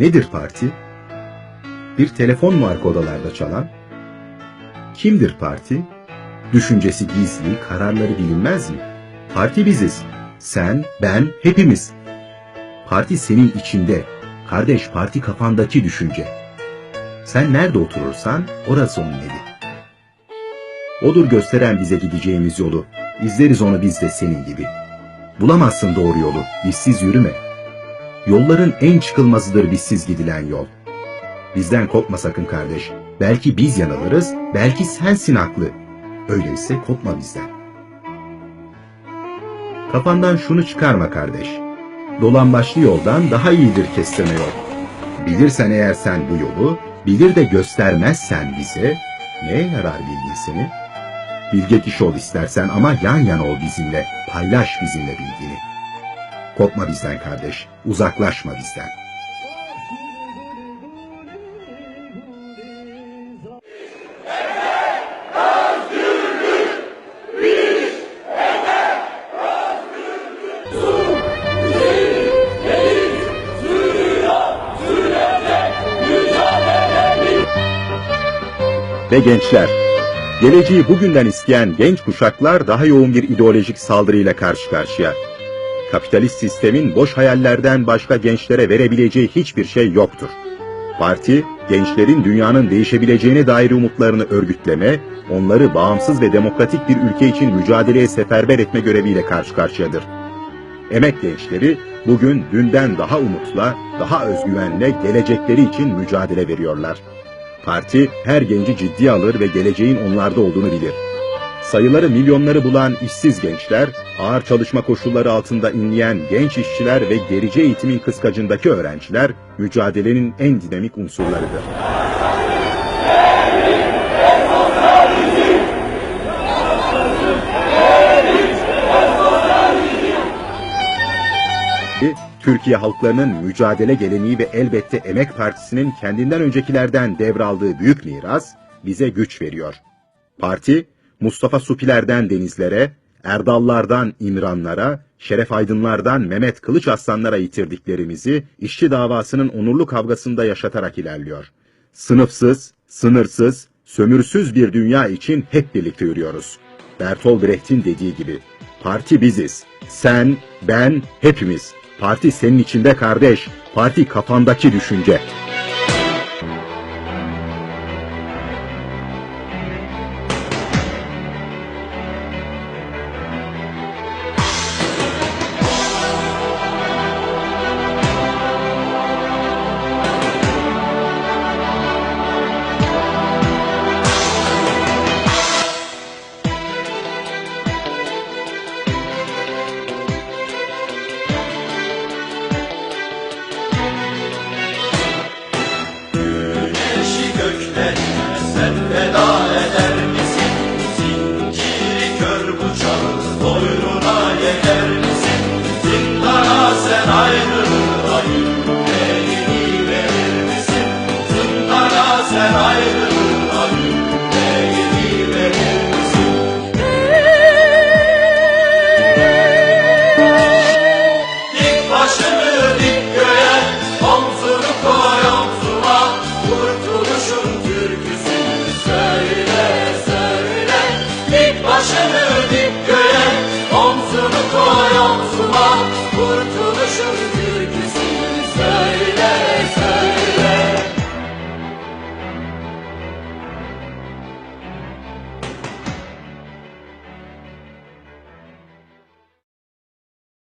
Nedir parti? Bir telefon mu arka odalarda çalan? Kimdir parti? Düşüncesi gizli, kararları bilinmez mi? Parti biziz. Sen, ben, hepimiz. Parti senin içinde. Kardeş parti kafandaki düşünce. Sen nerede oturursan orası onun evi. Odur gösteren bize gideceğimiz yolu. İzleriz onu biz de senin gibi. Bulamazsın doğru yolu, bizsiz yürüme. Yolların en çıkılmazıdır bizsiz gidilen yol. Bizden kopma sakın kardeş. Belki biz yanılırız, belki sensin haklı. Öyleyse kopma bizden. Kafandan şunu çıkarma kardeş. Dolambaçlı yoldan daha iyidir kestirme yol. Bilirsen eğer sen bu yolu, bilir de göstermezsen bize, neye yarar bilgin seni? Bilge kişi ol istersen ama yan yana ol bizimle, paylaş bizimle bilgini. Kopma bizden kardeş, uzaklaşma bizden. Ve gençler, geleceği bugünden isteyen genç kuşaklar daha yoğun bir ideolojik saldırıyla karşı karşıya. Kapitalist sistemin boş hayallerden başka gençlere verebileceği hiçbir şey yoktur. Parti, gençlerin dünyanın değişebileceğine dair umutlarını örgütleme, onları bağımsız ve demokratik bir ülke için mücadeleye seferber etme göreviyle karşı karşıyadır. Emek gençleri bugün dünden daha umutla, daha özgüvenle gelecekleri için mücadele veriyorlar. Parti her genci ciddiye alır ve geleceğin onlarda olduğunu bilir. Sayıları milyonları bulan işsiz gençler, ağır çalışma koşulları altında inleyen genç işçiler ve gerici eğitimin kıskacındaki öğrenciler mücadelenin en dinamik unsurlarıdır. Türkiye halklarının mücadele geleneği ve elbette Emek Partisi'nin kendinden öncekilerden devraldığı büyük miras bize güç veriyor. Parti, Mustafa Supilerden Denizlere, Erdallardan İmranlara, Şeref Aydınlardan Mehmet Kılıç Aslanlara yitirdiklerimizi işçi davasının onurlu kavgasında yaşatarak ilerliyor. Sınıfsız, sınırsız, sömürsüz bir dünya için hep birlikte yürüyoruz. Bertolt Brecht'in dediği gibi, parti biziz. Sen, ben, hepimiz. Parti senin içinde kardeş. Parti kafandaki düşünce. Sarai